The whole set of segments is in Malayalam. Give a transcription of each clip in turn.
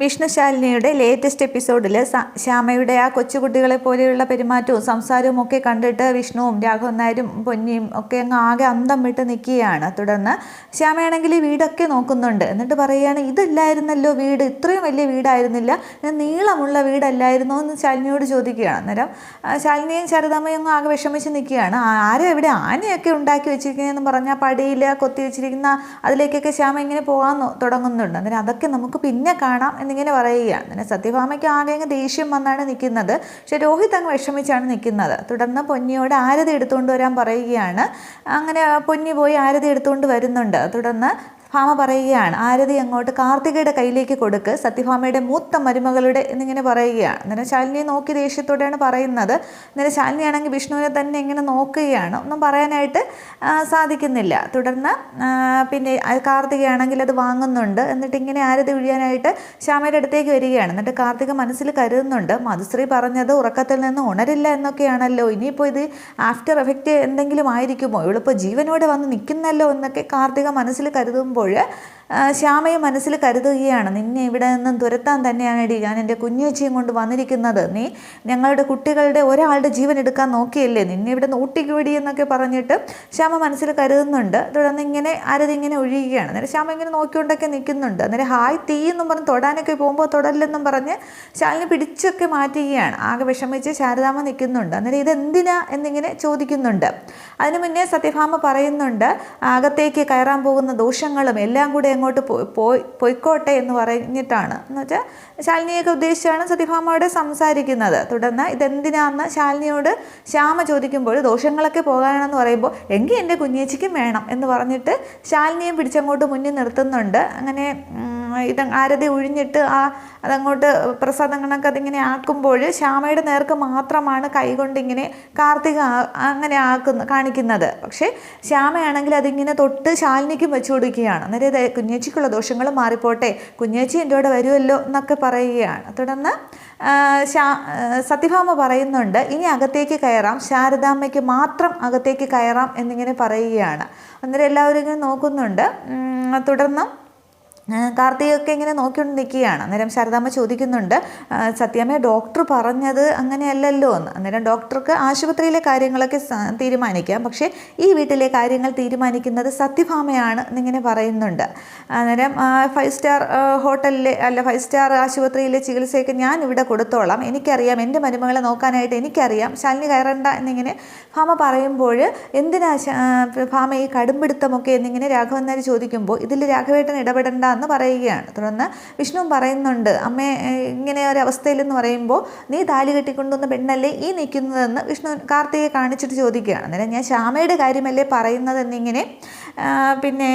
വിഷ്ണുശാലിനിയുടെ ലേറ്റസ്റ്റ് എപ്പിസോഡിൽ ശ്യാമയുടെ ആ കൊച്ചുകുട്ടികളെ പോലെയുള്ള പെരുമാറ്റവും സംസാരവും ഒക്കെ കണ്ടിട്ട് വിഷ്ണുവും രാഘവൻ നായരും പൊന്നിയും ഒക്കെ അങ്ങ് ആകെ അന്തം വിട്ട് നിൽക്കുകയാണ്. തുടർന്ന് ശ്യാമയാണെങ്കിൽ വീടൊക്കെ നോക്കുന്നുണ്ട്. എന്നിട്ട് പറയുകയാണ് ഇതല്ലായിരുന്നല്ലോ വീട്. ഇത്രയും വലിയ വീടായിരുന്നില്ല. നീളമുള്ള വീടല്ലായിരുന്നോ? എന്ന് ശാലിനിയോട് ചോദിക്കുകയാണ്. അന്നേരം ശാലിനിയും ശാരദാമ്മയും അങ്ങ് ആകെ വിഷമിച്ച് നിൽക്കുകയാണ്. ആരും എവിടെ ആനയൊക്കെ ഉണ്ടാക്കി വെച്ചിരിക്കുന്നതെന്ന് പറഞ്ഞാൽ പടിയിൽ കൊത്തി വെച്ചിരിക്കുന്ന അതിലേക്കൊക്കെ ശ്യാമ ഇങ്ങനെ പോകാൻ തുടങ്ങുന്നുണ്ട്. അന്നേരം അതൊക്കെ നമുക്ക് പിന്നെ കാണാം എന്നിങ്ങനെ പറയുകയാണ്. അങ്ങനെ സത്യഭാമയ്ക്ക് ആകെ അങ്ങ് ദേഷ്യം വന്നാണ് നിൽക്കുന്നത്. പക്ഷെ രോഹിത് അങ്ങ് വിഷമിച്ചാണ് നിൽക്കുന്നത്. തുടർന്ന് പൊന്നിയോട് ആരതി എടുത്തുകൊണ്ട് വരാൻ പറയുകയാണ്. അങ്ങനെ പൊന്നി പോയി ആരതി എടുത്തുകൊണ്ട് വരുന്നുണ്ട്. തുടർന്ന് ഭാമ പറയുകയാണ്. ആരതി അങ്ങോട്ട് കാർത്തികയുടെ കയ്യിലേക്ക് കൊടുക്ക് സത്യഭാമയുടെ മൂത്ത മരുമകളുടെ എന്നിങ്ങനെ പറയുകയാണ്. അന്നേരം ശാലിനിയെ നോക്കി ദേഷ്യത്തോടെയാണ് പറയുന്നത്. അന്നേരം ശാലിനിയാണെങ്കിൽ വിഷ്ണുവിനെ തന്നെ ഇങ്ങനെ നോക്കുകയാണ്. ഒന്നും പറയാനായിട്ട് സാധിക്കുന്നില്ല. തുടർന്ന് പിന്നെ കാർത്തികയാണെങ്കിൽ അത് വാങ്ങുന്നുണ്ട്. എന്നിട്ട് ഇങ്ങനെ ആരതി ഒഴിയാനായിട്ട് ശ്യാമയുടെ അടുത്തേക്ക് വരികയാണ്. എന്നിട്ട് കാർത്തിക മനസ്സിൽ കരുതുന്നുണ്ട്. മധുശ്രീ പറഞ്ഞത് ഉറക്കത്തിൽ നിന്ന് ഉണരില്ല എന്നൊക്കെയാണല്ലോ. ഇനിയിപ്പോൾ ഇത് ആഫ്റ്റർ എഫക്റ്റ് എന്തെങ്കിലും ആയിരിക്കുമോ? ഇവളിപ്പോൾ ജീവനോടെ വന്ന് നിൽക്കുന്നല്ലോ എന്നൊക്കെ കാർത്തിക മനസ്സിൽ കരുതുമ്പോൾ ആ, ശ്യാമയും മനസ്സിൽ കരുതുകയാണ്. നിന്നെ ഇവിടെ നിന്നും തുരത്താൻ തന്നെയാണ് ഞാൻ എന്റെ കുഞ്ഞേച്ചിയും കൊണ്ട് വന്നിരിക്കുന്നത്. നീ ഞങ്ങളുടെ കുട്ടികളുടെ ഒരാളുടെ ജീവൻ എടുക്കാൻ നോക്കിയല്ലേ? നിന്നെ ഇവിടെ ഊട്ടിക്കുപിടി എന്നൊക്കെ പറഞ്ഞിട്ട് ശ്യാമ മനസ്സിൽ കരുതുന്നുണ്ട്. തുടർന്ന് ഇങ്ങനെ ആരതി ഇങ്ങനെ ഒഴിയുകയാണ് അന്നേരം ശ്യാമ ഇങ്ങനെ നോക്കിക്കൊണ്ടൊക്കെ നിൽക്കുന്നുണ്ട്. അന്നേരം ഹായ് തീ എന്നും പറഞ്ഞ് തൊടാനൊക്കെ പോകുമ്പോൾ തൊടല്ലെന്നും പറഞ്ഞ് ശാലിനെ പിടിച്ചൊക്കെ മാറ്റുകയാണ്. ആകെ വിഷമിച്ച് ശാരദാമ്മ നിൽക്കുന്നുണ്ട്. അന്നേരം ഇതെന്തിനാ? എന്നിങ്ങനെ ചോദിക്കുന്നുണ്ട്. അതിനു മുന്നേ സത്യഭാമ പറയുന്നുണ്ട് അകത്തേക്ക് കയറാൻ പോകുന്ന ദോഷങ്ങളും എല്ലാം കൂടെ അങ്ങോട്ട് പോയി പോയി പൊയ്ക്കോട്ടെ എന്ന് പറഞ്ഞിട്ടാണ്. എന്ന് വെച്ചാൽ ശാലിനിയൊക്കെ ഉദ്ദേശിച്ചാണ് സത്യഭാമയോട് സംസാരിക്കുന്നത്. തുടർന്ന് ഇതെന്തിനാന്ന് ശാലിനിയോട് ശ്യാമ ചോദിക്കുമ്പോൾ ദോഷങ്ങളൊക്കെ പോകാനാണെന്ന് പറയുമ്പോൾ എങ്കിൽ എന്റെ കുഞ്ഞേച്ചിക്കും വേണം എന്ന് പറഞ്ഞിട്ട് ശാലിനിയും പിടിച്ചങ്ങോട്ട് മുന്നിൽ നിർത്തുന്നുണ്ട്. അങ്ങനെ ഇത് ആരതി ഉഴിഞ്ഞിട്ട് ആ അതങ്ങോട്ട് പ്രസാദങ്ങളൊക്കെ അതിങ്ങനെ ആക്കുമ്പോൾ ശ്യാമയുടെ നേർക്ക് മാത്രമാണ് കൈകൊണ്ട് ഇങ്ങനെ കാർത്തിക അങ്ങനെ ആക്കുന്ന കാണിക്കുന്നത്. പക്ഷേ ശ്യാമയാണെങ്കിൽ അതിങ്ങനെ തൊട്ട് ശാലിനിക്കും വെച്ചു കൊടുക്കുകയാണ്. അന്നേരം കുഞ്ഞേച്ചിക്കുള്ള ദോഷങ്ങൾ മാറിപ്പോട്ടെ. കുഞ്ഞേച്ചി എന്റെ കൂടെ വരുമല്ലോ എന്നൊക്കെ പറയുകയാണ്. തുടർന്ന് ശാ സത്യഭാമ പറയുന്നുണ്ട് ഇനി അകത്തേക്ക് കയറാം. ശാരദാമ്മയ്ക്ക് മാത്രം അകത്തേക്ക് കയറാം എന്നിങ്ങനെ പറയുകയാണ്. അന്നേരം എല്ലാവരും ഇങ്ങനെ നോക്കുന്നുണ്ട്. തുടർന്ന് ആ, കാർത്തികയൊക്കെ ഇങ്ങനെ നോക്കിക്കൊണ്ട് നിൽക്കുകയാണ് അന്നേരം ശാരദാമ്മ ചോദിക്കുന്നുണ്ട് സത്യാമ്മ ഡോക്ടർ പറഞ്ഞത് അങ്ങനെയല്ലല്ലോ എന്ന്. അന്നേരം ഡോക്ടർക്ക് ആശുപത്രിയിലെ കാര്യങ്ങളൊക്കെ തീരുമാനിക്കാം. പക്ഷേ ഈ വീട്ടിലെ കാര്യങ്ങൾ തീരുമാനിക്കുന്നത് സത്യഭാമയാണ് എന്നിങ്ങനെ പറയുന്നുണ്ട്. അന്നേരം ഫൈവ് സ്റ്റാർ ഹോട്ടലിലെ അല്ല ഫൈവ് സ്റ്റാർ ആശുപത്രിയിലെ ചികിത്സയൊക്കെ ഞാൻ ഇവിടെ കൊടുത്തോളാം. എനിക്കറിയാം എന്റെ മരുമകളെ നോക്കാനായിട്ട് എനിക്കറിയാം. ശാലിനി കയറണ്ട എന്നിങ്ങനെ ഭാമ പറയുമ്പോൾ എന്തിനാ ഭാമ ഈ കടുംപിടുത്തമൊക്കെ എന്നിങ്ങനെ രാഘവൻ നായർ ചോദിക്കുമ്പോൾ ഇതിൽ രാഘവേട്ടൻ ഇടപെടണ്ട എന്ന് പറയുകയാണ്. തുടർന്ന് വിഷ്ണു പറയുന്നുണ്ട് അമ്മ ഇങ്ങനെ ഒരു അവസ്ഥയിൽ എന്ന് പറയുമ്പോൾ നീ താലി കെട്ടിക്കൊണ്ടുവന്ന പെണ്ണല്ലേ ഈ നിൽക്കുന്നതെന്ന് വിഷ്ണു കാർത്തികയെ കാണിച്ചിട്ട് ചോദിക്കുകയാണ്. അന്നേരം ഞാൻ ശ്യാമയുടെ കാര്യമല്ലേ പറയുന്നതെന്നിങ്ങനെ പിന്നെ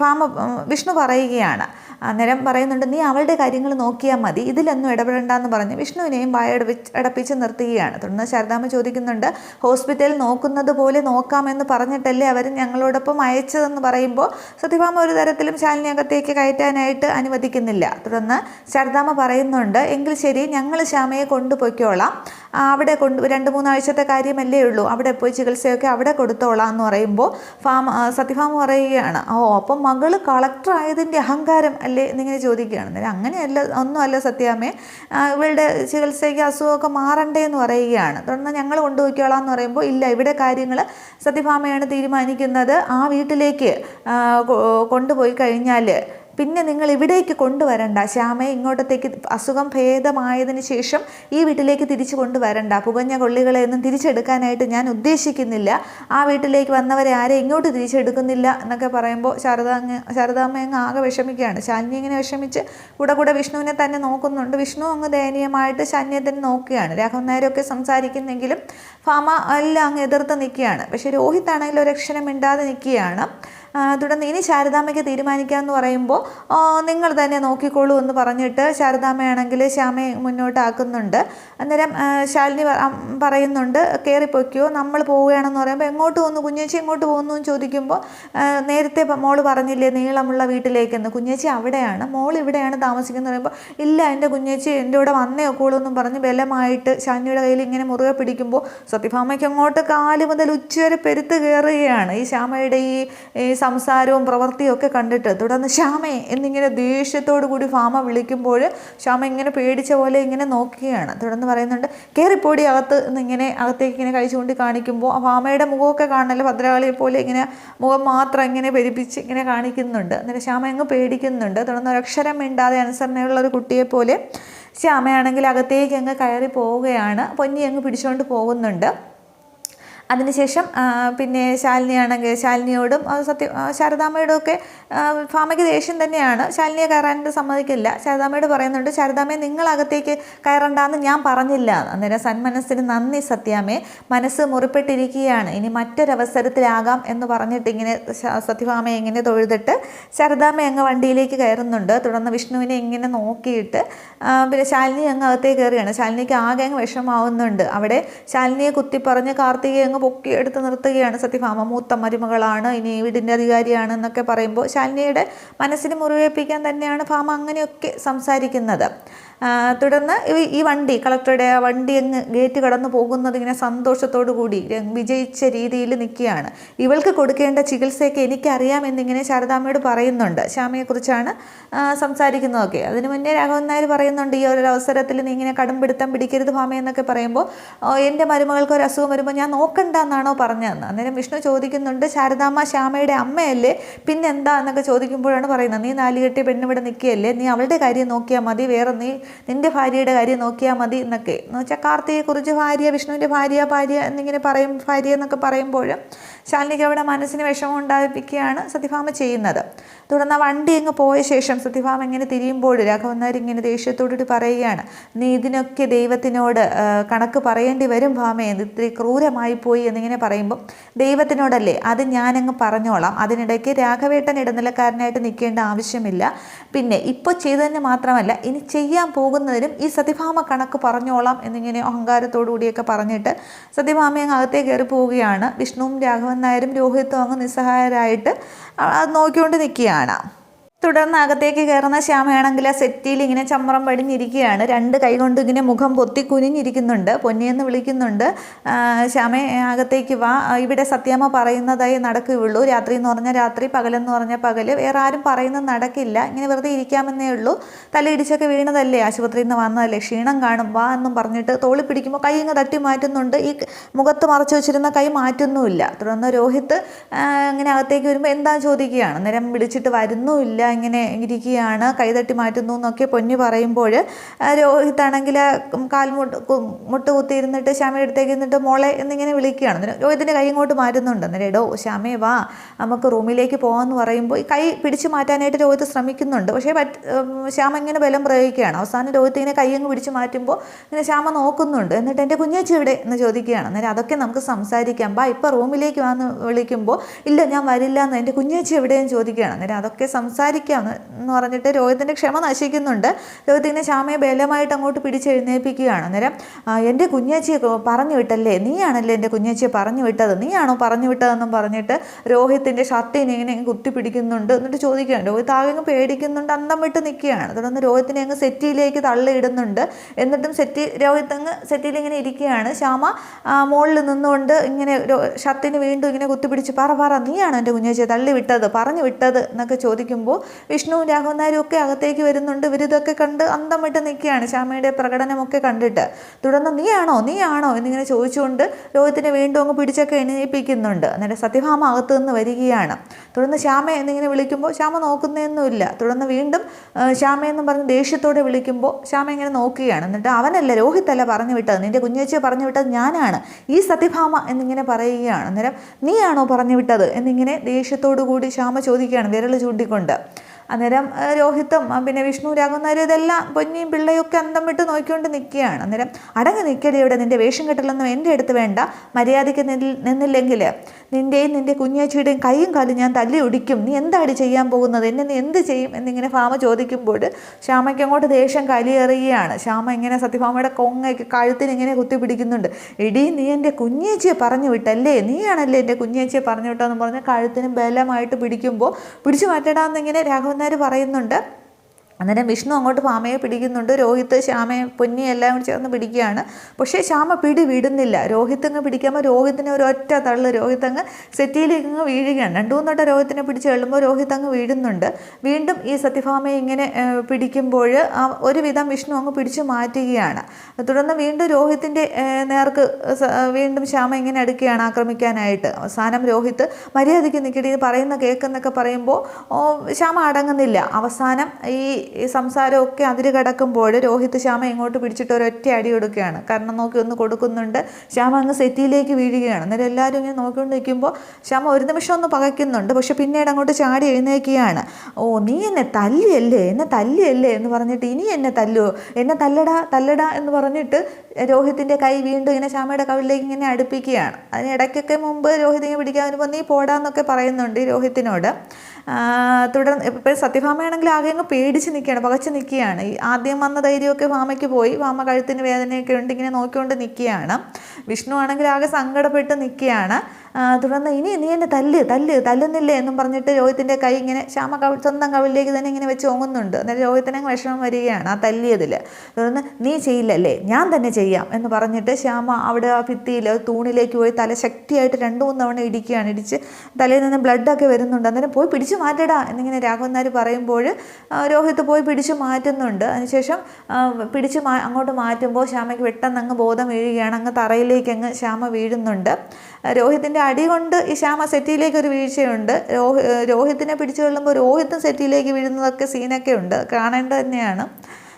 ഫാമ വിഷ്ണു പറയുകയാണ്. അന്നേരം പറയുന്നുണ്ട് നീ അവളുടെ കാര്യങ്ങൾ നോക്കിയാൽ മതി. ഇതിലൊന്നും ഇടപെടണ്ടെന്ന് പറഞ്ഞ്. വിഷ്ണുവിനെയും വായടപ്പിച്ച് അടപ്പിച്ച് നിർത്തുകയാണ്. തുടർന്ന് ശാരദാമ്മ ചോദിക്കുന്നുണ്ട് ഹോസ്പിറ്റലിൽ നോക്കുന്നത് പോലെ നോക്കാമെന്ന് പറഞ്ഞിട്ടല്ലേ അവർ ഞങ്ങളോടൊപ്പം അയച്ചതെന്ന് പറയുമ്പോൾ സത്യഭാമ ഒരു തരത്തിലും ശാലിനി അകത്തേക്ക് കയറ്റാനായിട്ട് അനുവദിക്കുന്നില്ല. തുടർന്ന് ശാരദാമ്മ പറയുന്നുണ്ട് എങ്കിൽ ശരി ഞങ്ങൾ ശ്യാമയെ കൊണ്ടുപോയിക്കോളാം. അവിടെ കൊണ്ട് രണ്ട് മൂന്നാഴ്ചത്തെ കാര്യമല്ലേ ഉള്ളൂ. അവിടെ പോയി ചികിത്സയൊക്കെ അവിടെ കൊടുത്തോളാം എന്ന് പറയുമ്പോൾ ഫാം സത്യഫാം പറയുകയാണ് ഓ അപ്പം മകൾ കളക്ടർ ആയതിന്റെ അഹങ്കാരം അല്ലേ? എന്നിങ്ങനെ ചോദിക്കുകയാണ്. അന്നേരം അങ്ങനെയല്ല ഒന്നുമല്ല സത്യാമ്മേ. ഇവളുടെ ചികിത്സയ്ക്ക് അസുഖമൊക്കെ മാറണ്ടേ എന്ന് പറയുകയാണ്. തുടർന്ന് ഞങ്ങൾ കൊണ്ടുപോയിക്കോളാം എന്ന് പറയുമ്പോൾ ഇല്ല ഇവിടെ കാര്യങ്ങൾ സത്യഫാമയാണ് തീരുമാനിക്കുന്നത്. ആ വീട്ടിലേക്ക് കൊണ്ടുപോയി കഴിഞ്ഞാൽ പിന്നെ നിങ്ങൾ ഇവിടേക്ക് കൊണ്ടുവരണ്ട. ശ്യാമയെ ഇങ്ങോട്ടത്തേക്ക് അസുഖം ഭേദമായതിന് ശേഷം ഈ വീട്ടിലേക്ക് തിരിച്ചു കൊണ്ടുവരണ്ട. പുകഞ്ഞ കൊള്ളികളെ ഒന്നും തിരിച്ചെടുക്കാനായിട്ട് ഞാൻ ഉദ്ദേശിക്കുന്നില്ല. ആ വീട്ടിലേക്ക് വന്നവരെ ആരെ ഇങ്ങോട്ട് തിരിച്ചെടുക്കുന്നില്ല എന്നൊക്കെ പറയുമ്പോൾ ശാരദ അങ്ങ് ശാരദാമ്മ അങ്ങ് ആകെ വിഷമിക്കുകയാണ്. ശാലിനി ഇങ്ങനെ വിഷമിച്ച് കൂടെ കൂടെ വിഷ്ണുവിനെ തന്നെ നോക്കുന്നുണ്ട്. വിഷ്ണു അങ്ങ് ദയനീയമായിട്ട് ശാലിനിയെ തന്നെ നോക്കുകയാണ്. രാഘവൻ നായരൊക്കെ സംസാരിക്കുന്നെങ്കിലും ഫാമ എല്ലാം അങ്ങ് എതിർത്ത് നിൽക്കുകയാണ്. പക്ഷേ രോഹിത് ആണെങ്കിൽ ഒരു അക്ഷരം മിണ്ടാതെ നിൽക്കുകയാണ്. തുടർന്ന് ഇനി ശാരദാമ്മയ്ക്ക് തീരുമാനിക്കാമെന്ന് പറയുമ്പോൾ നിങ്ങൾ തന്നെ നോക്കിക്കോളൂ എന്ന് പറഞ്ഞിട്ട് ശാരദാമ്മയാണെങ്കിൽ ശ്യാമയെ മുന്നോട്ടാക്കുന്നുണ്ട്. അന്നേരം ശാലിനി പറയുന്നുണ്ട് കയറിപ്പൊയ്ക്കോ നമ്മൾ പോവുകയാണെന്ന് പറയുമ്പോൾ എങ്ങോട്ട് പോകുന്നു? കുഞ്ഞേച്ചി എങ്ങോട്ട് പോകുന്നു? എന്ന് ചോദിക്കുമ്പോൾ നേരത്തെ മോൾ പറഞ്ഞില്ലേ നീളമുള്ള വീട്ടിലേക്കെന്ന്. കുഞ്ഞേച്ചി അവിടെയാണ് മോൾ ഇവിടെയാണ് താമസിക്കുന്നത് പറയുമ്പോൾ ഇല്ല എന്റെ കുഞ്ഞേച്ചി എന്റെ കൂടെ വന്നേ ഒക്കുള്ളൂ എന്നും പറഞ്ഞ് ബലമായിട്ട് ശാലിനിയുടെ കയ്യിൽ ഇങ്ങനെ മുറുകെ പിടിക്കുമ്പോൾ സത്യഭാമയ്ക്ക് അങ്ങോട്ട് കാൽ മുതൽ ഉച്ചവരെ പെരുത്ത് കയറുകയാണ്. ഈ ശ്യാമയുടെ ഈ സംസാരവും പ്രവൃത്തിയും ഒക്കെ കണ്ടിട്ട് തുടർന്ന് ശ്യാമേ എന്നിങ്ങനെ ദേഷ്യത്തോടു കൂടി ഫാമ വിളിക്കുമ്പോൾ ശ്യാമ ഇങ്ങനെ പേടിച്ച പോലെ ഇങ്ങനെ നോക്കുകയാണ്. തുടർന്ന് പറയുന്നുണ്ട് കയറിപ്പോടി അകത്ത് എന്നിങ്ങനെ അകത്തേക്ക് ഇങ്ങനെ കഴിച്ചുകൊണ്ട് കാണിക്കുമ്പോൾ ആ ഫാമയുടെ മുഖമൊക്കെ കാണണല്ലോ? ഭദ്രകാളിയെ പോലെ ഇങ്ങനെ മുഖം മാത്രം ഇങ്ങനെ പെരുപ്പിച്ച് ഇങ്ങനെ കാണിക്കുന്നുണ്ട്. എന്നിട്ട് ശ്യാമ അങ്ങ് പേടിക്കുന്നുണ്ട്. തുടർന്ന് ഒരക്ഷരം മിണ്ടാതെ അനുസരണയുള്ള ഒരു കുട്ടിയെ പോലെ ശ്യാമയാണെങ്കിൽ അകത്തേക്ക് അങ്ങ് കയറി പോവുകയാണ്. പൊന്നി അങ്ങ് പിടിച്ചുകൊണ്ട് പോകുന്നുണ്ട്. അതിനുശേഷം പിന്നെ ശാലിനിയാണെങ്കിൽ ശാലിനിയോടും സത്യ ശാരദാമ്മയോടും ഒക്കെ ഫാമയ്ക്ക് ദേഷ്യം തന്നെയാണ്. ശാലിനിയെ കയറാനായിട്ട് സമ്മതിക്കില്ല. ശാരദാമ്മയോട് പറയുന്നുണ്ട് ശാരദാമ്മയെ നിങ്ങളകത്തേക്ക് കയറണ്ടെന്ന് ഞാൻ പറഞ്ഞില്ല. അന്നേരം സന്മനസ്സിന് നന്ദി സത്യാമ്മേ മനസ്സ് മുറിപ്പെട്ടിരിക്കുകയാണ്. ഇനി മറ്റൊരവസരത്തിലാകാം എന്ന് പറഞ്ഞിട്ട് ഇങ്ങനെ സത്യഭാമയെ ഇങ്ങനെ തൊഴുതിട്ട് ശാരദാമ്മ അങ്ങ് വണ്ടിയിലേക്ക് കയറുന്നുണ്ട്. തുടർന്ന് വിഷ്ണുവിനെ ഇങ്ങനെ നോക്കിയിട്ട് പിന്നെ ശാലിനി അങ്ങ് അകത്തേക്ക് കയറുകയാണ്. ശാലിനിക്ക് ആകെ അങ്ങ് വിഷമാവുന്നുണ്ട് അവിടെ ശാലിനിയെ കുത്തിപ്പറഞ്ഞ് കാർത്തികയെ അങ്ങ് പൊക്കി എടുത്ത് നിർത്തുകയാണ് സത്യഭാമ മൂത്ത മരുമകളാണ് ഇനി വീടിന്റെ അധികാരിയാണ് എന്നൊക്കെ പറയുമ്പോൾ ശാലിനിയുടെ മനസ്സിന് മുറിവേൽപ്പിക്കാൻ തന്നെയാണ് ഭാമ അങ്ങനെയൊക്കെ സംസാരിക്കുന്നത്. തുടർന്ന് ഈ- വണ്ടി കളക്ടറുടെ ആ വണ്ടി അങ്ങ് ഗേറ്റ് കടന്നു പോകുന്നത് ഇങ്ങനെ സന്തോഷത്തോടു കൂടി വിജയിച്ച രീതിയിൽ നിൽക്കുകയാണ്. ഇവൾക്ക് കൊടുക്കേണ്ട ചികിത്സയൊക്കെ എനിക്കറിയാമെന്നിങ്ങനെ ശാരദാമ്മയോട് പറയുന്നുണ്ട്. ശ്യാമയെക്കുറിച്ചാണ് സംസാരിക്കുന്നതൊക്കെ. അതിന് മുന്നേ രാഘവൻ നായർ പറയുന്നുണ്ട് ഈ ഒരു അവസരത്തിൽ നീ ഇങ്ങനെ കടുംപിടുത്തം പിടിക്കരുത് ഭാമ എന്നൊക്കെ പറയുമ്പോൾ എന്റെ മരുമകൾക്ക് ഒരു അസുഖം വരുമ്പോൾ ഞാൻ നോക്കണ്ട എന്നാണോ പറഞ്ഞതെന്ന്? അന്നേരം വിഷ്ണു ചോദിക്കുന്നുണ്ട് ശാരദാമ്മ ശ്യാമയുടെ അമ്മയല്ലേ? പിന്നെ എന്താ എന്നൊക്കെ ചോദിക്കുമ്പോഴാണ് പറയുന്നത് നീ നാലുകെട്ടി പെണ്ണിവിടെ നിൽക്കുകയല്ലേ? നീ അവളുടെ കാര്യം നോക്കിയാൽ മതി വേറെ നീ നിന്റെ ഭാര്യയുടെ കാര്യം നോക്കിയാൽ മതി എന്നൊക്കെ. എന്ന് വെച്ചാൽ കാർത്തിയെക്കുറിച്ച് ഭാര്യ വിഷ്ണുവിന്റെ ഭാര്യ ഭാര്യ എന്നിങ്ങനെ പറയും ഭാര്യ എന്നൊക്കെ പറയുമ്പോൾ ശാലിനിക്ക് അവിടെ മനസ്സിന് വിഷമം ഉണ്ടായിപ്പിക്കുകയാണ് സത്യഭാമ ചെയ്യുന്നത്. തുടർന്ന് വണ്ടി അങ്ങ് പോയ ശേഷം സത്യഭാമ ഇങ്ങനെ തിരിയുമ്പോൾ രാഘവന്നാർ ഇങ്ങനെ ദേഷ്യത്തോടുകൂടി പറയുകയാണ് നീ ഇതിനൊക്കെ ദൈവത്തിനോട് കണക്ക് പറയേണ്ടി വരും ഭാമേ ഇത് ഇത്തിരി ക്രൂരമായി പോയി എന്നിങ്ങനെ പറയുമ്പം ദൈവത്തിനോടല്ലേ അത് ഞാനങ്ങ് പറഞ്ഞോളാം. അതിനിടയ്ക്ക് രാഘവേട്ടൻ ഇടനിലക്കാരനായിട്ട് നിൽക്കേണ്ട ആവശ്യമില്ല. പിന്നെ ഇപ്പോൾ ചെയ്തതിന് മാത്രമല്ല ഇനി ചെയ്യാൻ പോകുന്നതിനും ഈ സത്യഭാമ കണക്ക് പറഞ്ഞോളാം എന്നിങ്ങനെ അഹങ്കാരത്തോടുകൂടിയൊക്കെ പറഞ്ഞിട്ട് സത്യഭാമ അങ്ങ് അകത്തേ കയറി പോവുകയാണ്. വിഷ്ണുവും രാഘവൻ നായരും രോഹിത്തും അങ്ങ് നിസ്സഹായരായിട്ട് അത് നോക്കിക്കൊണ്ട് നിൽക്കുകയാണ്. തുടർന്ന് അകത്തേക്ക് കയറുന്ന ശ്യാമയാണെങ്കിൽ ആ സെറ്റിയിൽ ഇങ്ങനെ ചമ്രം പടിഞ്ഞിരിക്കുകയാണ്. രണ്ട് കൈ കൊണ്ട് ഇങ്ങനെ മുഖം പൊത്തി കുനിഞ്ഞിരിക്കുന്നുണ്ട്. പൊന്നിയെന്ന് വിളിക്കുന്നുണ്ട്. ശ്യാമ അകത്തേക്ക് വാ. ഇവിടെ സത്യാമ്മ പറയുന്നതായി നടക്കുകയുള്ളൂ രാത്രി എന്ന് പറഞ്ഞാൽ രാത്രി പകലെന്ന് പറഞ്ഞാൽ പകൽ. വേറെ ആരും പറയുന്നത് നടക്കില്ല. ഇങ്ങനെ വെറുതെ ഇരിക്കാമെന്നേ ഉള്ളൂ. തലയിടിച്ചൊക്കെ വീണതല്ലേ? ആശുപത്രിയിൽ നിന്ന് വന്നതല്ലേ? ക്ഷീണം കാണും. വാ എന്നും പറഞ്ഞിട്ട് തോളി പിടിക്കുമ്പോൾ കൈ ഇങ്ങ് തട്ടി മാറ്റുന്നുണ്ട്. ഈ മുഖത്ത് മറച്ചു വെച്ചിരുന്ന കൈ മാറ്റുന്നുമില്ല. തുടർന്ന് രോഹിത് ഇങ്ങനെ അകത്തേക്ക് വരുമ്പോൾ എന്താ ചോദിക്കുകയാണ്? നേരം വിളിച്ചിട്ട് വരുന്നുമില്ല ഇങ്ങനെ ഇരിക്കുകയാണ് കൈതട്ടി മാറ്റുന്നു എന്നൊക്കെ പൊന്നു പറയുമ്പോൾ രോഹിത്താണെങ്കിൽ കാൽമുട്ട് മുട്ട് കുത്തിയിരുന്നിട്ട് ശ്യാമയുടെ അടുത്തേക്ക് ഇരുന്നിട്ട് മോളെ എന്നിങ്ങനെ വിളിക്കുകയാണ്. അന്നേരം രോഹിത്തിന്റെ കൈ ഇങ്ങോട്ട് മാറ്റുന്നുണ്ട്. അന്നേരം എടോ ശ്യാമേ വാ നമുക്ക് റൂമിലേക്ക് പോകാമെന്ന് പറയുമ്പോൾ ഈ കൈ പിടിച്ചു മാറ്റാനായിട്ട് രോഹിത് ശ്രമിക്കുന്നുണ്ട്. പക്ഷേ ശ്യാമ ഇങ്ങനെ ബലം പ്രയോഗിക്കുകയാണ്. അവസാനം രോഹിത്ത് ഇങ്ങനെ കൈ അങ്ങ് പിടിച്ചു മാറ്റുമ്പോൾ ഇങ്ങനെ ശ്യാമ നോക്കുന്നുണ്ട്. എന്നിട്ട് എന്റെ കുഞ്ഞേച്ചി ഇവിടെ എന്ന് ചോദിക്കുകയാണ്. അന്നേരം അതൊക്കെ നമുക്ക് സംസാരിക്കാം. ബാ ഇപ്പോൾ റൂമിലേക്ക് വന്ന് വിളിക്കുമ്പോൾ ഇല്ല ഞാൻ വരില്ല എന്ന് എന്റെ കുഞ്ഞേച്ചി എവിടെയെന്ന് ചോദിക്കുകയാണ്. അന്നേരം അതൊക്കെ സംസാരിക്കാം എന്ന് എന്ന് പറഞ്ഞിട്ട് രോഹിത്തിന്റെ ക്ഷമ നശിക്കുന്നുണ്ട്. രോഹിതിനെ ഇങ്ങനെ ബലമായിട്ട് അങ്ങോട്ട് പിടിച്ചെഴുന്നേൽപ്പിക്കുകയാണ്. അന്നേരം എന്റെ കുഞ്ഞേച്ചിയെ പറഞ്ഞു വിട്ടല്ലേ? നീയാണല്ലേ എന്റെ കുഞ്ഞേച്ചിയെ പറഞ്ഞു വിട്ടത്? നീയാണോ പറഞ്ഞു വിട്ടതെന്നും പറഞ്ഞിട്ട് രോഹിത്തിന്റെ ഷർട്ടിനെ ഇങ്ങനെ കുത്തി പിടിക്കുന്നുണ്ട് എന്നിട്ട് ചോദിക്കുകയാണ്. രോഹിത് ആകെ പേടിക്കുന്നുണ്ട് അന്തം വിട്ട് നിൽക്കുകയാണ്. തുടർന്ന് രോഹിത്തിനെ അങ്ങ് സെറ്റിയിലേക്ക് തള്ളിയിടുന്നുണ്ട്. എന്നിട്ടും സെറ്റി രോഹിത് അങ്ങ് സെറ്റിയിൽ ഇങ്ങനെ ഇരിക്കുകയാണ്. ശ്യാമ മുകളിൽ നിന്നുകൊണ്ട് ഇങ്ങനെ ഷർട്ടിന് വീണ്ടും ഇങ്ങനെ കുത്തിപ്പിടിച്ച് പറ പറ നീയാണ് എന്റെ കുഞ്ഞേച്ചിയെ തള്ളി വിട്ടത് പറഞ്ഞു വിട്ടത്? എന്നൊക്കെ ചോദിക്കുമ്പോൾ വിഷ്ണുവും രാഘവനാരും ഒക്കെ അകത്തേക്ക് വരുന്നുണ്ട്. ഇവരിതൊക്കെ കണ്ട് അന്തമിട്ട് നിൽക്കുകയാണ്. ശ്യാമയുടെ പ്രകടനമൊക്കെ കണ്ടിട്ട്. തുടർന്ന് നീയാണോ? നീയാണോ? എന്നിങ്ങനെ ചോദിച്ചുകൊണ്ട് രോഹിത്തിനെ വീണ്ടും അങ്ങ് പിടിച്ചൊക്കെ എണീപ്പിക്കുന്നുണ്ട്. എന്നിട്ട് സത്യഭാമ അകത്തു നിന്ന് വരികയാണ്. തുടർന്ന് ശ്യാമ എന്നിങ്ങനെ വിളിക്കുമ്പോൾ ശ്യാമ നോക്കുന്നതൊന്നുമില്ല തുടർന്ന് വീണ്ടും ആ, ശ്യാമയെന്നും പറഞ്ഞ് ദേഷ്യത്തോടെ വിളിക്കുമ്പോൾ ശ്യാമ ഇങ്ങനെ നോക്കുകയാണ്. എന്നിട്ട് അവനല്ല രോഹിത്തല്ല പറഞ്ഞു വിട്ടത്? നിന്റെ കുഞ്ഞേച്ചിയെ പറഞ്ഞു വിട്ടത് ഞാനാണ്. ഈ സത്യഭാമ എന്നിങ്ങനെ പറയുകയാണ്. അന്നേരം നീയാണോ പറഞ്ഞു വിട്ടത്? എന്നിങ്ങനെ ദേഷ്യത്തോടു കൂടി ശ്യാമ ചോദിക്കുകയാണ് വിരൽ ചൂണ്ടിക്കൊണ്ട്. അന്നേരം രോഹിത്തും പിന്നെ വിഷ്ണു രാഘവനാരും ഇതെല്ലാം പൊന്നിയും പിള്ളയും ഒക്കെ അന്തം വിട്ട് നോക്കിക്കൊണ്ട് നിൽക്കുകയാണ്. അന്നേരം അടങ്ങി നിൽക്കടി ഇവിടെ നിന്റെ വേഷം കെട്ടലൊന്നും എന്റെ അടുത്ത് വേണ്ട. മര്യാദയ്ക്ക് നിന്നില്ലെങ്കിൽ നിന്റെയും നിന്റെ കുഞ്ഞേച്ചിയുടെയും കൈയും കാലും ഞാൻ തല്ലി ഒടിക്കും. നീ എന്താണ് ചെയ്യാൻ പോകുന്നത്? എന്നെ നീ എന്ത് ചെയ്യും? എന്നിങ്ങനെ ഭാമ ചോദിക്കുമ്പോൾ ശ്യാമയ്ക്ക് അങ്ങോട്ട് ദേഷ്യം കലിയേറുകയാണ്. ശ്യാമ ഇങ്ങനെ സത്യഭാമയുടെ കൊങ്ങയ്ക്ക് കഴുത്തിന് ഇങ്ങനെ കുത്തി പിടിക്കുന്നുണ്ട്. എടി നീ എന്റെ കുഞ്ഞേച്ചിയെ പറഞ്ഞു വിട്ടല്ലേ? നീയാണല്ലേ എന്റെ കുഞ്ഞേച്ചിയെ പറഞ്ഞു വിട്ടതെന്ന് പറഞ്ഞ് കഴുത്തിന് ബലമായിട്ട് പിടിക്കുമ്പോൾ പിടിച്ചു മാറ്റടാന്നിങ്ങനെ രാഘവൻ നായർ പറയുന്നുണ്ട്. അന്നേരം വിഷ്ണു അങ്ങോട്ട് ഭാമയെ പിടിക്കുന്നുണ്ട്. രോഹിത്ത് ശ്യാമയെ പൊന്നി എല്ലാം കൂടി ചേർന്ന് പിടിക്കുകയാണ്. പക്ഷേ ശ്യാമ പിടി വിടുന്നില്ല രോഹിത്ത് അങ്ങ് പിടിക്കുമ്പോൾ രോഹിത്തിനെ ഒരു ഒറ്റ തള്ളു രോഹിത്ത് അങ്ങ് സെറ്റിയിലേക്ക് അങ്ങ് വീഴുകയാണ്. രണ്ടു മൂന്നോട്ടം രോഹിത്തിനെ പിടിച്ച് എള്ളുമ്പോൾ രോഹിത്ത് അങ്ങ് വീഴുന്നുണ്ട് വീണ്ടും ഈ സത്യഭാമയെ ഇങ്ങനെ പിടിക്കുമ്പോൾ ഒരുവിധം വിഷ്ണു അങ്ങ് പിടിച്ചു മാറ്റുകയാണ്. തുടർന്ന് വീണ്ടും രോഹിത്തിന്റെ നേർക്ക് വീണ്ടും ശ്യാമ ഇങ്ങനെ അടുക്കുകയാണ് ആക്രമിക്കാനായിട്ട്. അവസാനം രോഹിത്ത് മര്യാദയ്ക്ക് നിൽക്കടി പറയുന്ന കേൾക്കുന്നൊക്കെ പറയുമ്പോൾ ശ്യാമ അടങ്ങുന്നില്ല. അവസാനം ഈ സംസാരമൊക്കെ അതിര് കടക്കുമ്പോൾ രോഹിത് ശ്യാമ ഇങ്ങോട്ട് പിടിച്ചിട്ട് ഒരൊറ്റ അടി കൊടുക്കുകയാണ്. കാരണം നോക്കി ഒന്ന് കൊടുക്കുന്നുണ്ട്. ശ്യാമ അങ്ങ് സെറ്റിയിലേക്ക് വീഴുകയാണ്. അന്നേരം എല്ലാവരും ഇങ്ങനെ നോക്കിക്കൊണ്ട് നിൽക്കുമ്പോൾ ശ്യാമ ഒരു നിമിഷം ഒന്ന് പകയ്ക്കുന്നുണ്ട്. പക്ഷെ പിന്നീട് അങ്ങോട്ട് ചാടി എഴുന്നേക്കുകയാണ്. ഓ നീ എന്നെ തല്ലിയല്ലേ? എന്നെ തല്ലിയല്ലേ? എന്ന് പറഞ്ഞിട്ട് ഇനി എന്നെ തല്ലുവോ എന്നെ തല്ലടാ തല്ലടാ എന്ന് പറഞ്ഞിട്ട് രോഹിത്തിന്റെ കൈ വീണ്ടും ഇങ്ങനെ ശ്യാമയുടെ കവിളിലേക്ക് ഇങ്ങനെ അടുപ്പിക്കുകയാണ്. അതിന് ഇടയ്ക്കൊക്കെ മുമ്പ് രോഹിത് ഇങ്ങനെ പിടിക്കാൻ വരുമ്പോൾ നീ പോടാന്നൊക്കെ പറയുന്നുണ്ട് ഈ രോഹിത്തിനോട്. തുടർന്ന് ഇപ്പോൾ സത്യഭാമയാണെങ്കിൽ ആകെ അങ്ങ് പേടിച്ച് നിൽക്കുകയാണ് പകച്ച് നിൽക്കുകയാണ്. ഈ ആദ്യം വന്ന ധൈര്യമൊക്കെ ഭാമയ്ക്ക് പോയി ഭാമ കഴുത്തിന് വേദനയൊക്കെ ഉണ്ട് ഇങ്ങനെ നോക്കിക്കൊണ്ട് നിൽക്കുകയാണ്. വിഷ്ണു ആണെങ്കിൽ ആകെ സങ്കടപ്പെട്ട് നിൽക്കുകയാണ്. തുടർന്ന് ഇനി നീ എന്നെ തല്ല് തല്ല് തല്ലുന്നില്ലേ എന്നും പറഞ്ഞിട്ട് രോഹിത്തിന്റെ കൈ ഇങ്ങനെ ശ്യാമ കവി സ്വന്തം കവിളിലേക്ക് തന്നെ ഇങ്ങനെ വെച്ച് ഓങ്ങുന്നുണ്ട്. എന്നിട്ട് രോഹിത്തിനെ വിഷമം വരികയാണ് ആ തല്ലിയതിൽ തുടർന്ന് നീ ചെയ്യില്ലല്ലേ ഞാൻ തന്നെ ചെയ്യാം എന്ന് പറഞ്ഞിട്ട് ശ്യാമ അവിടെ ആ ഭിത്തിയിൽ തൂണിലേക്ക് പോയി തല ശക്തിയായിട്ട് രണ്ട് മൂന്ന് തവണ ഇടിക്കുകയാണ്. ഇടിച്ച് തലയിൽ നിന്ന് ബ്ലഡൊക്കെ വരുന്നുണ്ട്. അന്നേരം പോയി പിടിച്ചു മാറ്റടാ എന്നിങ്ങനെ രാഘവൻ നായർ പറയുമ്പോൾ രോഹിത്ത് പോയി പിടിച്ചു മാറ്റുന്നുണ്ട്. അതിനുശേഷം പിടിച്ച് മാ അങ്ങോട്ട് മാറ്റുമ്പോൾ ശ്യാമയ്ക്ക് പെട്ടെന്ന് അങ്ങ് ബോധം വീഴുകയാണ്. അങ്ങ് തറയിലേക്ക് അങ്ങ് ശ്യാമ വീഴുന്നുണ്ട്. രോഹിത്തിന്റെ അടി കൊണ്ട് ഈ ശ്യാമ സെറ്റിയിലേക്ക് ഒരു വീഴ്ചയുണ്ട്. രോഹി രോഹിത്തിനെ പിടിച്ചു കൊള്ളുമ്പോൾ രോഹിത്തും സെറ്റിയിലേക്ക് വീഴുന്നതൊക്കെ സീനൊക്കെ ഉണ്ട്. കാണേണ്ടത് തന്നെയാണ്.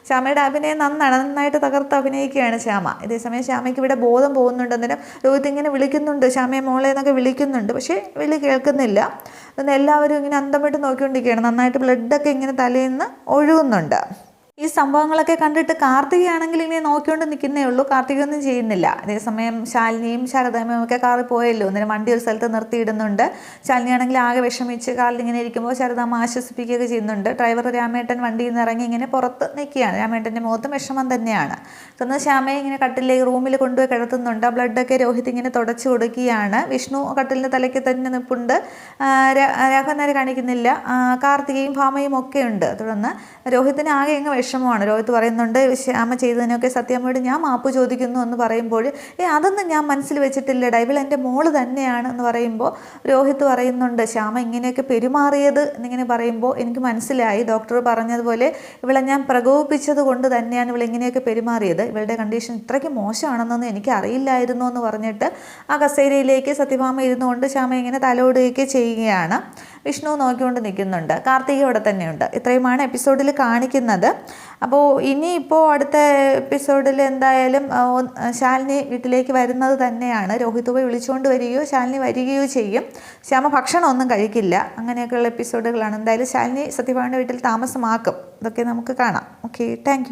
ശ്യാമയുടെ അഭിനയം നന്നാണ്. നന്നായിട്ട് തകർത്ത് അഭിനയിക്കുകയാണ് ശ്യാമ. ഇതേസമയം ശ്യാമയ്ക്ക് ഇവിടെ ബോധം പോകുന്നുണ്ട് അന്നേരം രോഹിത് ഇങ്ങനെ വിളിക്കുന്നുണ്ട്. ശ്യാമയെ മോളെ എന്നൊക്കെ വിളിക്കുന്നുണ്ട്. പക്ഷേ വിളി കേൾക്കുന്നില്ല. എല്ലാവരും ഇങ്ങനെ അന്തം വിട്ട് നോക്കിക്കൊണ്ടിരിക്കുകയാണ്. നന്നായിട്ട് ബ്ലഡൊക്കെ ഇങ്ങനെ തലയിൽ നിന്ന് ഒഴുകുന്നുണ്ട്. ഈ സംഭവങ്ങളൊക്കെ കണ്ടിട്ട് കാർത്തികയാണെങ്കിൽ ഇങ്ങനെ നോക്കിക്കൊണ്ട് നിൽക്കുന്നേ ഉള്ളൂ. കാർത്തികയൊന്നും ചെയ്യുന്നില്ല. അതേസമയം ശാലിനിയും ശാരദാമ്മയും ഒക്കെ കാറിൽ പോയല്ലോ. അന്നേരം വണ്ടി ഒരു സ്ഥലത്ത് നിർത്തിയിടുന്നുണ്ട്. ശാലിനി ആണെങ്കിൽ ആകെ വിഷമിച്ച് കാറിൽ ഇങ്ങനെ ഇരിക്കുമ്പോൾ ശാരദാമ്മ ആശ്വസിപ്പിക്കുകയൊക്കെ ചെയ്യുന്നുണ്ട്. ഡ്രൈവർ രാമേട്ടൻ വണ്ടിയിൽ നിന്ന് ഇറങ്ങി ഇങ്ങനെ പുറത്ത് നിൽക്കുകയാണ്. രാമേട്ടന്റെ മുഖത്തും വിഷമം തന്നെയാണ്. തുടർന്ന് ശ്യാമയെ ഇങ്ങനെ കട്ടിലേക്ക് റൂമിൽ കൊണ്ടുപോയി കിടത്തുന്നുണ്ട്. ആ ബ്ലഡൊക്കെ രോഹിത് ഇങ്ങനെ തുടച്ചു കൊടുക്കുകയാണ്. വിഷ്ണു കട്ടിലിന്റെ തലയ്ക്ക് തന്നെ നിൽപ്പുണ്ട് ആ, രാഘവൻ നേരെ കാണിക്കുന്നില്ല. കാർത്തികയും ഭാമയും ഒക്കെ ഉണ്ട്. തുടർന്ന് രോഹിത്തിന് ആകെ അങ്ങ് വിഷമമാണ്. രോഹിത് പറയുന്നുണ്ട് ശ്യാമ ചെയ്തതിനൊക്കെ സത്യാമ്മയോട് ഞാൻ മാപ്പ് ചോദിക്കുന്നു എന്ന് പറയുമ്പോൾ ഏ അതൊന്നും ഞാൻ മനസ്സിൽ വെച്ചിട്ടില്ലടാ ഇവൾ എന്റെ മോൾ തന്നെയാണ് എന്ന് പറയുമ്പോൾ രോഹിത് പറയുന്നുണ്ട് ശ്യാമ ഇങ്ങനെയൊക്കെ പെരുമാറിയത് എന്നിങ്ങനെ പറയുമ്പോൾ എനിക്ക് മനസ്സിലായി. ഡോക്ടർ പറഞ്ഞതുപോലെ ഇവളെ ഞാൻ പ്രകോപിപ്പിച്ചത് കൊണ്ട് തന്നെയാണ് ഇവൾ ഇങ്ങനെയൊക്കെ പെരുമാറിയത്. ഇവളുടെ കണ്ടീഷൻ ഇത്രയ്ക്ക് മോശമാണെന്നൊന്നും എനിക്ക് അറിയില്ലായിരുന്നു എന്ന് പറഞ്ഞിട്ട് ആ കസേരയിലേക്ക് സത്യഭാമ ഇരുന്നുകൊണ്ട് ശ്യാമ ഇങ്ങനെ തലോടുകയൊക്കെ ചെയ്യുകയാണ്. വിഷ്ണു നോക്കിക്കൊണ്ട് നിൽക്കുന്നുണ്ട്. കാർത്തിക ഇവിടെ തന്നെയുണ്ട്. ഇത്രയുമാണ് എപ്പിസോഡിൽ കാണിക്കുന്നത്. അപ്പോൾ ഇനിയിപ്പോൾ അടുത്ത എപ്പിസോഡിൽ എന്തായാലും ശാലിനി വീട്ടിലേക്ക് വരുന്നത് തന്നെയാണ്. രോഹിത് പോയി വിളിച്ചുകൊണ്ട് വരികയോ ശാലിനി വരികയോ ചെയ്യും. ശ്യാമ ഭക്ഷണം ഒന്നും കഴിക്കില്ല. അങ്ങനെയൊക്കെയുള്ള എപ്പിസോഡുകളാണ്. എന്തായാലും ശാലിനി സത്യഭാമയുടെ വീട്ടിൽ താമസമാക്കും. ഇതൊക്കെ നമുക്ക് കാണാം. Okay thank